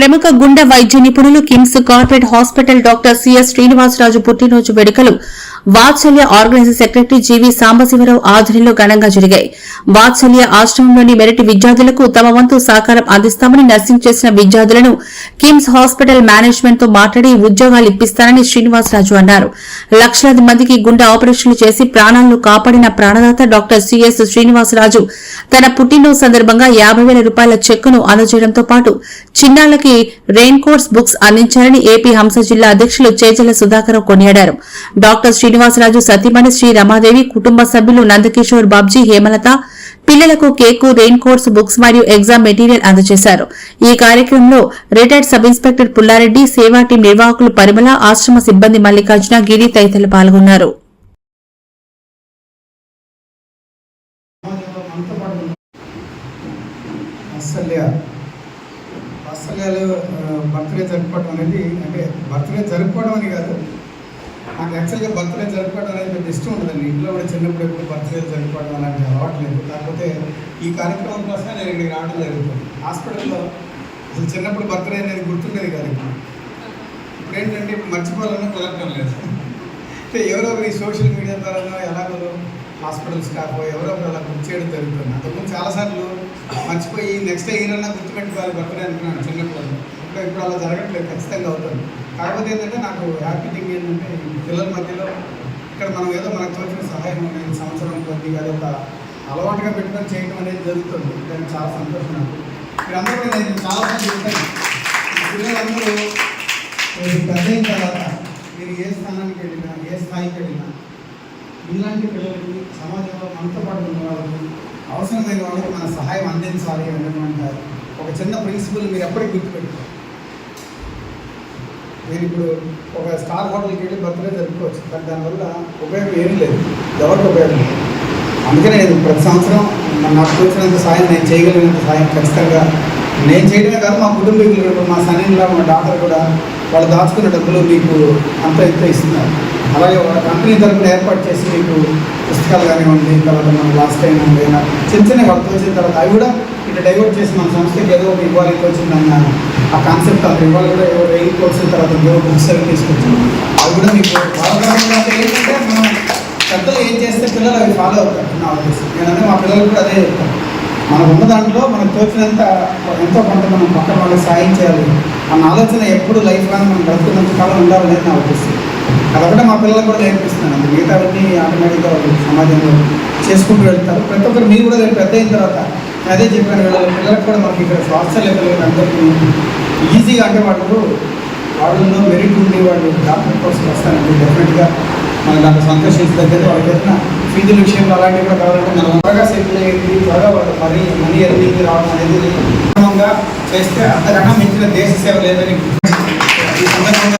ప్రముఖ గుండె వైద్య నిపుణులు KIMS corporate hospital doctor CS Srinivasaraju పుట్టినరోజు వేడుకలు Vatsalya organiser secretary GV Sambasivarao ఆధ్వర్యంలో ఘనంగా జరిగాయి. వాత్సల్య ఆశ్రమంలోని మెరిట్ విద్యార్థులకు తమ వంతు సహకారం అందిస్తామని నర్సింగ్ చేసిన విద్యార్థులను కిమ్స్ హాస్పిటల్ మేనేజ్మెంట్తో మాట్లాడి ఉద్యోగాలు ఇప్పిస్తానని శ్రీనివాసరాజు అన్నారు. లక్షలాది మందికి గుండె ఆపరేషన్లు చేసి ప్రాణాలను కాపాడిన ప్రాణదాత డాక్టర్ సిఎస్ శ్రీనివాసరాజు తన పుట్టినరోజు సందర్భంగా యాభై వేల రూపాయల చెక్కును అందజేయడంతో పాటు చిన్నాళ్ళకి చిన్నారులకి రెయిన్ కోట్స్ బుక్స్ అందించారని ఏపీ హంస జిల్లా అధ్యక్షులు చేజల సుధాకర్ కొనియాడారు. డాక్టర్ శ్రీనివాసరాజు సతీమణి శ్రీ రమాదేవి కుటుంబ సభ్యులు నందకిషోర్ బాబ్జీ హేమలత పిల్లలకు కేకు రెయిన్ కోట్స్ బుక్స్ మరియు ఎగ్జామ్ మెటీరియల్ అందజేశారు. ఈ కార్యక్రమంలో రిటైర్డ్ సబ్ ఇన్స్పెక్టర్ పుల్లారెడ్డి సేవా టీం నిర్వాహకులు పరిమళ ఆశ్రమ సిబ్బంది మల్లికార్జున గిరి తదితరులు పాల్గొన్నారు. వాత్సల్య అస్సలు బర్త్డే జరుపుకోవడం అనేది అంటే బర్త్డే జరుపుకోవడం అని కాదు. నాకు యాక్చువల్గా బర్త్డే జరుపుకోవడం అనేది పెద్ద ఇష్టం ఉండదండి. ఇంట్లో కూడా చిన్నప్పుడు ఎప్పుడు బర్త్డే జరుపుకోవడం అలాంటి అలవాటు లేదు. కాకపోతే ఈ కార్యక్రమం కోసమే నేను ఇక్కడికి రావడం జరుగుతుంది. హాస్పిటల్లో అసలు చిన్నప్పుడు బర్త్డే అనేది గుర్తుండేది కాదు ఇప్పుడు. ఇప్పుడు ఏంటంటే ఇప్పుడు మర్చిపోవాలన్నా కుదరటం లేదు. అంటే ఎవరో ఒకరి ఈ సోషల్ మీడియా ద్వారా ఎలాగో హాస్పిటల్స్ కాకపోయి ఎవరో ఒకరు అలా గుర్తు చేయడం జరుగుతుంది. అంతకుముందు చాలాసార్లు మర్చిపోయి నెక్స్ట్ ఇయర్ అన్నా గుర్తుపెట్టుకోవాలి బర్త్డే అనుకున్నాను చిన్నప్పుడు. ఇప్పుడు ఇప్పుడు అలా జరగట్లేదు ఖచ్చితంగా అవుతుంది. కాకపోతే ఏంటంటే నాకు హ్యాపీ థింగ్ ఏంటంటే పిల్లల మధ్యలో ఇక్కడ మనం ఏదో మనకు తోచిన సహాయం అనేది సంవత్సరం కొద్ది అది ఒక అలవాటుగా పెట్టుకొని చేయడం అనేది జరుగుతుంది. దానికి చాలా సంతోషం నాకు. మీరందరూ నేను చాలా చెప్తాను పిల్లలందరూ పెద్ద అయిన తర్వాత మీరు ఏ స్థానానికి వెళ్ళినా ఏ స్థాయికి వెళ్ళినా ఇలాంటి పిల్లలకి సమాజంలో మనతో పాటు ఉన్న వాళ్ళకి అవసరమైన వాళ్ళకి మన సహాయం అందించాలి అంటారు ఒక చిన్న ప్రిన్సిపల్ మీరు ఎప్పటికీ గుర్తుపెట్టుకోండి. నేను ఇప్పుడు ఒక స్టార్ హోటల్కి వెళ్ళి బర్త్డే జరుపుకోవచ్చు. కానీ దానివల్ల ఉపయోగం ఏం లేదు. ఎవరికి ఉపయోగం లేదు. అందుకనే నేను ప్రతి సంవత్సరం నాకు తోచినంత సాయం నేను చేయగలిగినంత సాయం ఖచ్చితంగా నేను చేయడమే కాదు మా కుటుంబీకులు మా సనీన్లా మా డాక్టర్ కూడా వాళ్ళు దాచుకున్న డబ్బులు మీకు అంత ఇంత ఇస్తున్నారు. అలాగే కంపెనీ తరఫున ఏర్పాటు చేసి మీకు పుస్తకాలు కానివ్వండి తర్వాత మనం లాస్ట్ టైం ఏదైనా చిన్న చిన్న వాళ్ళకి తోచిన తర్వాత అవి కూడా ఇట్లా డైవర్ట్ చేసి మన సంస్థకి ఏదో ఒక ఇవ్వాలి వచ్చిందన్న ఆ కాన్సెప్ట్ అంత ఇవ్వాలి కూడా ఏదో రైలు వచ్చిన తర్వాత ఏదో బుక్స్ అవి తీసుకొచ్చాం. అవి కూడా మీకు ఏంటంటే మనం పెద్దలు ఏం చేస్తే పిల్లలు అవి ఫాలో అవుతారు నా ఉద్దేశం. నేనంటే మా పిల్లలు కూడా అదే చెప్తాను. మనకు ఉన్న దాంట్లో మనకు తోచినంత ఎంతో కొంత మనం పక్కన వాళ్ళకి సాయం చేయాలి. అన్న ఆలోచన ఎప్పుడు లైఫ్ లాంగ్ మనం బ్రతుకున్నంత కాలం ఉండాలనేది నా ఉద్దేశం. అదొకటే మా పిల్లలకు కూడా నేర్పిస్తున్నాను. మిగతా మిగతావన్నీ ఆటోమేటిక్గా వాళ్ళు సమాజంలో చేసుకుంటూ వెళ్తారు. ప్రతి ఒక్కరు మీరు కూడా రేపు పెద్ద అయిన తర్వాత అదే చెప్పాను పిల్లలకు కూడా మనకి ఇక్కడ స్వాస్థ్య పిల్లలకి అందరికీ ఈజీగా అంటే వాళ్ళు వాళ్ళలో మెరిట్ ఉండి వాళ్ళు డాక్టర్ కోసం వస్తానండి డెఫినెట్గా మన దాంట్లో సంతోషించి వాళ్ళకి ఏదైనా ఫీజుల విషయంలో అలాంటివి కూడా కావాలంటే మనం త్వరగా సెటిల్ అయ్యింది త్వరగా వాళ్ళు మరీ మనీ ఎర్నింగ్ రావడం అనేది చేస్తే అంతకన్నా మించిన దేశ సేవ లేదని ఈ సందర్భంగా